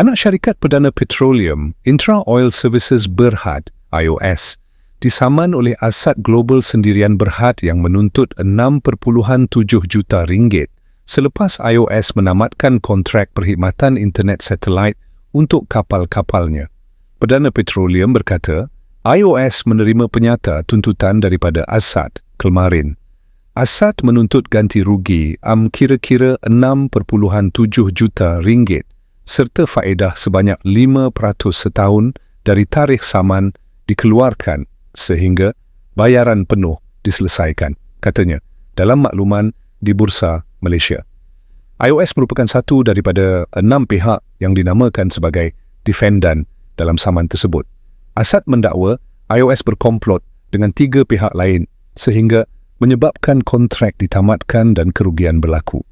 Anak syarikat Perdana Petroleum, Intra Oil Services Berhad, IOS, disaman oleh Asad Global Sendirian Berhad yang menuntut 6.7 juta ringgit selepas IOS menamatkan kontrak perkhidmatan internet satelit untuk kapal-kapalnya. Perdana Petroleum berkata, IOS menerima penyata tuntutan daripada Asad kemarin. Asad menuntut ganti rugi am kira-kira 6.7 juta ringgit serta faedah sebanyak 5% setahun dari tarikh saman dikeluarkan sehingga bayaran penuh diselesaikan, katanya, dalam makluman di Bursa Malaysia. iOS merupakan satu daripada enam pihak yang dinamakan sebagai defendan dalam saman tersebut. Asad mendakwa iOS berkomplot dengan tiga pihak lain sehingga menyebabkan kontrak ditamatkan dan kerugian berlaku.